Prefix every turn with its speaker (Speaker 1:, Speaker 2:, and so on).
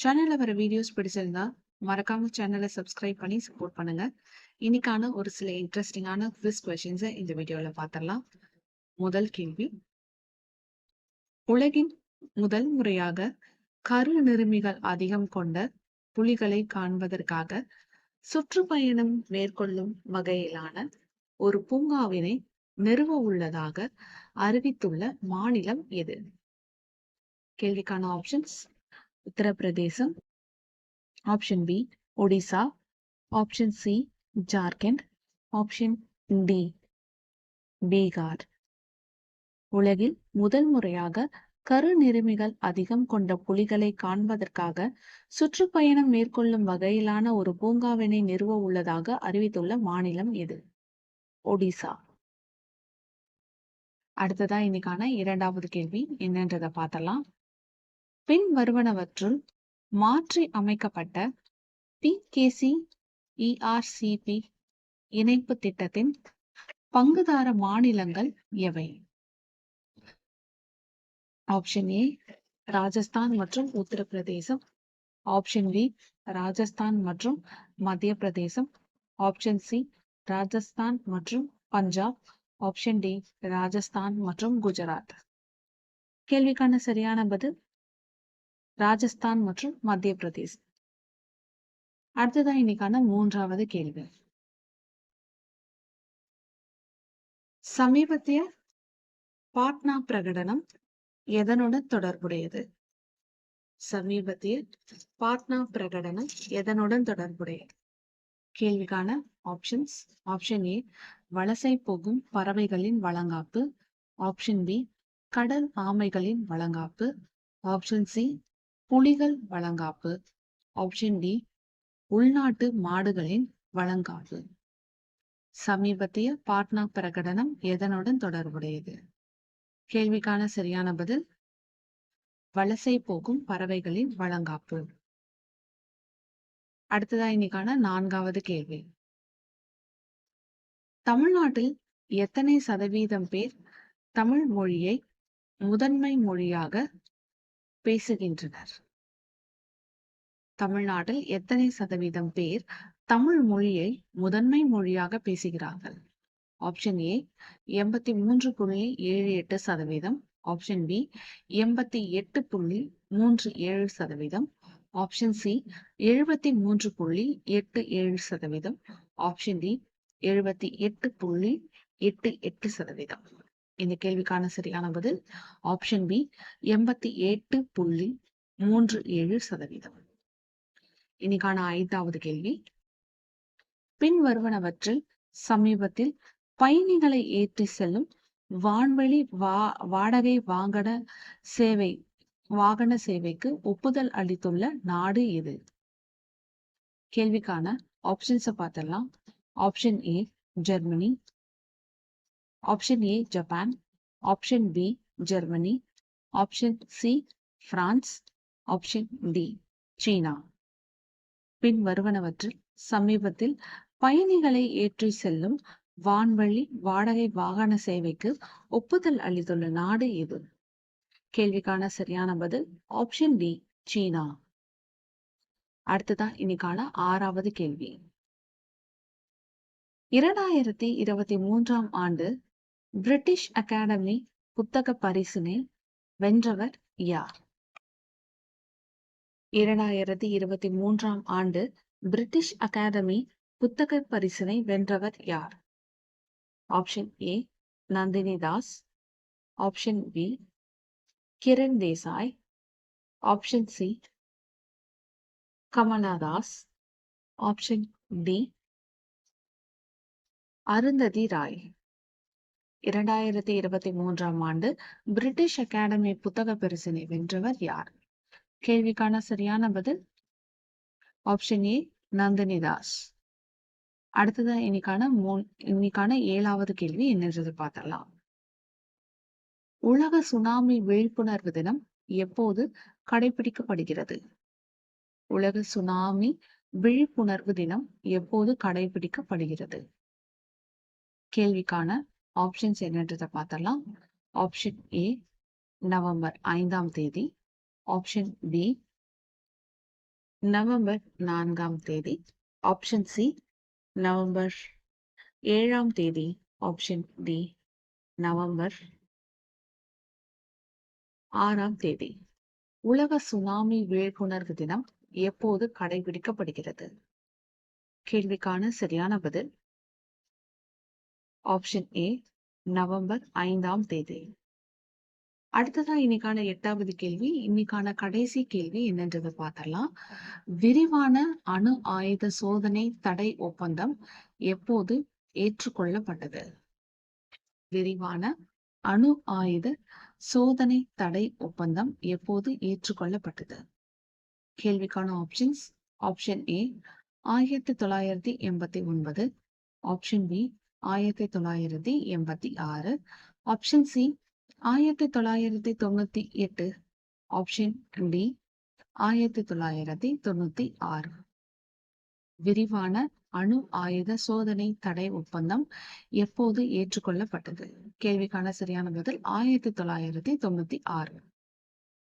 Speaker 1: சேனல்ல வர வீடியோஸ் பிடிச்சிருந்தா, மறக்காம சேனலை சப்ஸ்கிரைப் பண்ணி சப்போர்ட் பண்ணுங்க. இன்னைக்கான ஒரு சில இன்ட்ரெஸ்டிங்கான குவிஸ் கொஷின்ஸை இந்த வீடியோவில் பார்த்துடலாம். முதல் கேள்வி. உலகின் முதல் முறையாக கரு நிறமிகள் அதிகம் கொண்ட புலிகளை காண்பதற்காக சுற்றுப்பயணம் மேற்கொள்ளும் வகையிலான ஒரு பூங்காவினை நிறுவ உள்ளதாக அறிவித்துள்ள மாநிலம் எது? கேள்விக்கான options Uttar Pradesh. Option B Odisha option C Jharkhand option D Bihar உலகில் முதல் முறையாக கருநெருமிகள் அதிகம் கொண்ட புலிகளை காண்பதற்காக சுற்றுப்பயணம் மேற்கொள்ளும் வகையிலான ஒரு பூங்காவினை நிறுவ உள்ளதாக அறிவித்துள்ள மாநிலம் எது? ஒடிசா அடுத்ததா இன்னைக்கான இரண்டாவது கேள்வி. என்னன்றத பார்த்தலாம் பின் வருவனவற்றுள் மாற்றி அமைக்கப்பட்ட பிகேசி இஆர்சிபி இணைப்பு திட்டத்தின் பங்குதார மாநிலங்கள் எவை? ஆப்ஷன் ஏ ராஜஸ்தான் மற்றும் உத்தரப்பிரதேசம். ஆப்ஷன் பி ராஜஸ்தான் மற்றும் மத்திய பிரதேசம் ஆப்ஷன் சி ராஜஸ்தான் மற்றும் பஞ்சாப். ஆப்ஷன் டி ராஜஸ்தான் மற்றும் குஜராத். கேள்விக்கான சரியான பதில் ராஜஸ்தான் மற்றும் மத்திய பிரதேசம் அடுத்ததான் இன்னைக்கான மூன்றாவது கேள்வி. சமீபத்திய பாட்னா பிரகடனம் எதனுடன் தொடர்புடையது? சமீபத்திய பாட்னா பிரகடனம் எதனுடன் தொடர்புடையது? கேள்விக்கான ஆப்ஷன்ஸ் ஆப்ஷன் ஏ வலசை போகும் பறவைகளின் வழங்காப்பு ஆப்ஷன் பி கடல் ஆமைகளின் வழங்காப்பு ஆப்ஷன் சி புலிகள் வழங்காப்பு. ஆப்ஷன் டி உள்நாட்டு மாடுகளின் வழங்காப்பு. சமீபத்திய பாட்னா பிரகடனம் எதனுடன் தொடர்புடையது? கேள்விக்கான சரியான பதில் வலசை போகும் பறவைகளின் வழங்காப்பு. அடுத்ததா இன்னைக்கான நான்காவது கேள்வி. தமிழ்நாட்டில் எத்தனை சதவீதம் பேர் தமிழ் மொழியை முதன்மை மொழியாக பேசுகின்றனர். தமிழ்நாட்டில் எத்தனை சதவீதம் பேர் தமிழ் மொழியை முதன்மை மொழியாக பேசுகிறார்கள்? ஆப்ஷன் ஏ எண்பத்தி மூன்று புள்ளி ஏழு எட்டு சதவீதம். ஆப்ஷன் பி எண்பத்தி எட்டு புள்ளி மூன்று ஏழு சதவீதம். ஆப்ஷன் சி எழுபத்தி மூன்று புள்ளி எட்டு ஏழு சதவீதம். ஆப்ஷன் டி எழுபத்தி எட்டு புள்ளி எட்டு எட்டு சதவீதம். இந்த கேள்விக்கான சரியான பதில் ஆப்ஷன் பி எண்பத்தி எட்டு புள்ளி மூன்று ஏழு சதவீதம். இன்னைக்கான ஐந்தாவது கேள்வி. பின் வருவனவற்றில் சமீபத்தில் பயணிகளை ஏற்றி செல்லும் வான்வெளி வா வாடகை வாகன சேவை வாகன சேவைக்கு ஒப்புதல் அளித்துள்ள நாடு எது? கேள்விக்கான ஆப்ஷன்ஸை பார்த்தலாம் option A Germany. Option A Japan option B Germany option C France option D China பின் வருவனவற்றில் சமீபத்தில் பயணிகளை ஏற்றி செல்லும் வான்வழி வாடகை வாகன சேவைக்கு ஒப்புதல் அளித்துள்ள நாடு எது கேள்விக்கான சரியான பதில் ஆப்ஷன் டி சீனா அடுத்ததான் இன்னைக்கான ஆறாவது கேள்வி. இரண்டாயிரத்தி இருபத்தி மூன்றாம் ஆண்டு பிரிட்டிஷ் அகாடமி புத்தக பரிசினை வென்றவர் யார்? இரண்டாயிரத்தி இருபத்தி மூன்றாம் ஆண்டு பிரிட்டிஷ் அகாடமி புத்தக பரிசினை வென்றவர் யார்? Option A Nandini Das. Option B Kiran Desai. Option C Kamala Das. Option D Arundhati Roy. இரண்டாயிரத்தி இருபத்தி மூன்றாம் ஆண்டு பிரிட்டிஷ் அகாடமி புத்தக பரிசினை வென்றவர் யார்? கேள்விக்கான சரியான பதில்? Option A Nandini Das. அடுத்தது இன்னைக்கான மூ இன்னைக்கான ஏழாவது கேள்வி என்னன்றது பார்த்தலாம் உலக சுனாமி விழிப்புணர்வு தினம் எப்போது கடைபிடிக்கப்படுகிறது உலக சுனாமி விழிப்புணர்வு தினம் எப்போது கடைபிடிக்கப்படுகிறது கேள்விக்கான ஆப்ஷன்ஸ் என்னன்றதை பார்த்தலாம் ஆப்ஷன் ஏ நவம்பர் ஐந்தாம் தேதி. ஆப்ஷன் பி நவம்பர் நான்காம் தேதி. ஆப்ஷன் சி நவம்பர் ஏழாம் தேதி. ஆப்ஷன் டி நவம்பர் ஆறாம் தேதி. உலக சுனாமி விழிப்புணர்வு தினம் எப்போது கடைபிடிக்கப்படுகிறது? கேள்விக்கான சரியான பதில் ஆப்ஷன் ஏ நவம்பர் ஐந்தாம் தேதி. அடுத்ததா இன்னைக்கான எட்டாவது கேள்வி இன்னைக்கான கடைசி கேள்வி என்னன்றதை பார்த்தலாம் விரிவான அணு ஆயுத சோதனை தடை ஒப்பந்தம் எப்போது ஏற்றுக்கொள்ளப்பட்டது? விரிவான அணு ஆயுத சோதனை தடை ஒப்பந்தம் எப்போது ஏற்றுக்கொள்ளப்பட்டது? கேள்விக்கான ஆப்ஷன்ஸ் ஆப்ஷன் ஏ ஆயிரத்தி தொள்ளாயிரத்தி எண்பத்தி ஒன்பது. ஆப்ஷன் பி ஆயிரத்தி தொள்ளாயிரத்தி எண்பத்தி ஆறு. ஆப்ஷன் சி ஆயிரத்தி தொள்ளாயிரத்தி தொண்ணூத்தி எட்டு. ஆப்ஷன் டி ஆயிரத்தி தொள்ளாயிரத்தி தொண்ணூத்தி ஆறு. விரிவான அணு ஆயுத சோதனை தடை ஒப்பந்தம் எப்போது ஏற்றுக்கொள்ளப்பட்டது? கேள்விக்கான சரியான பதில் ஆயிரத்தி தொள்ளாயிரத்தி தொண்ணூத்தி ஆறு.